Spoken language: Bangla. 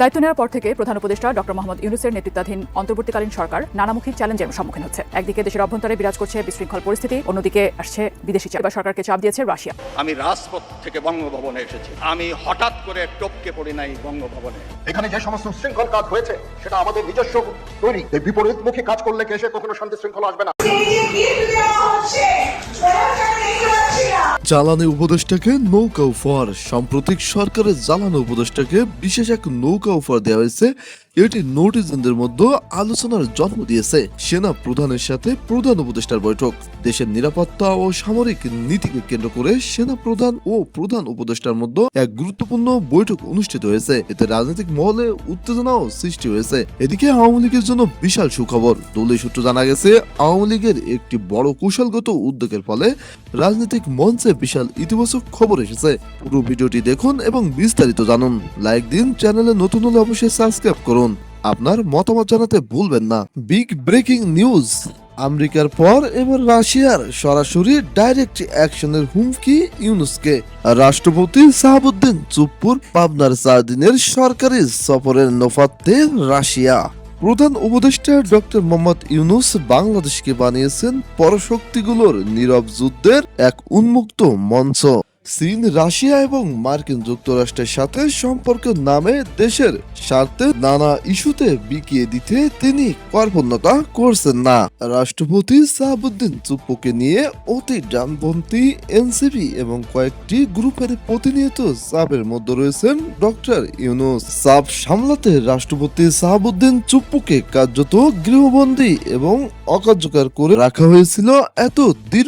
দায়িত্ব নেওয়ার পর থেকে প্রধান উপদেষ্টা ডক্টর মোহাম্মদ ইউনুসের নেতৃত্বাধীন অন্তর্বর্তীকালীন সরকার নানামুখী চ্যালেঞ্জের সম্মুখীন হচ্ছে। একদিকে দেশের অভ্যন্তরে বিরাজ করছে বিশৃঙ্খল পরিস্থিতি অন্যদিকে আসছে বিদেশি চাপ। সরকারকে চাপ দিয়েছে রাশিয়া। আমি রাজপথ থেকে বঙ্গভবনে এসেছি। আমি হঠাৎ করে টপকে পড়ি নাই বঙ্গভবনে। এখানে যে সমস্ত শৃঙ্খল কাজ হয়েছে সেটা আমাদের নিজস্ব তৈরি। এই বিপরীতমুখী কাজ করলে কেসে কখনো শান্তি শৃঙ্খলা আসবে না? জ্বালানি উপদেষ্টাকে নৌকা উপহার সাম্প্রতিক সরকারের জ্বালানি উপদেষ্টাকে বিশেষ এক নৌকা উপহার দেওয়া হয়েছে। এটি নোটিজনদের মধ্যে আলোচনার জন্ম দিয়েছে। সেনা প্রধানের সাথে প্রধান উপদেষ্টার বৈঠক। দেশের নিরাপত্তা ও সামরিক নীতিকে কেন্দ্র করে সেনা প্রধান ও প্রধান উপদেষ্টার মধ্যে এক গুরুত্বপূর্ণ বৈঠক অনুষ্ঠিত হয়েছে। এতে রাজনৈতিক মহলে উত্তেজনাও সৃষ্টি হয়েছে। এদিকে আওয়ামী লীগের জন্য বিশাল সুখবর। দলীয় সূত্র জানা গেছে, আওয়ামী লীগের একটি বড় কৌশলগত উদ্যোগের ফলে রাজনৈতিক মঞ্চে বিশাল ইতিবাচক খবর এসেছে। পুরো ভিডিওটি দেখুন এবং বিস্তারিত জানুন। লাইক দিন, চ্যানেলে নতুন হলে অবশ্যই সাবস্ক্রাইব করুন। আপনার মতামত জানাতে ভুলবেন না। বিগ ব্রেকিং নিউজ আমেরিকার পর এবার রাশিয়ার সরাসরি ডাইরেক্ট অ্যাকশনের হুমকি ইউনুসকে। রাষ্ট্রপতি সাহাবুদ্দিন চুপ্পুর পাবনার চার দিনের সরকারি সফরের নফাতে রাশিয়া। প্রধান উপদেষ্টা ডক্টর মোহাম্মদ ইউনুস বাংলাদেশকে বানিয়েছেন পরশক্তিগুলোর নীরব যুদ্ধের এক উন্মুক্ত মঞ্চ। চীন, রাশিয়া এবং মার্কিন যুক্তরাষ্ট্রের সাথে সম্পর্ক নামে দেশের স্বার্থে নানা ইস্যুতে বিকিয়ে দিতে তিনি কর্পণ্যতা করছেন না। রাষ্ট্রপতি সাহাবুদ্দিন চুপ্পুকে নিয়ে অতি ডানপন্থী এনসিপি এবং কয়েকটি গ্রুপের প্রতিনিয়ত চাপের মধ্যে রয়েছেন ডক্টর ইউনুস। চাপ সামলাতে রাষ্ট্রপতি সাহাবুদ্দিন চুপ্পুকে কার্যত গৃহবন্দী এবং অকার্যকর করে রাখা হয়েছিল এত দীর্ঘ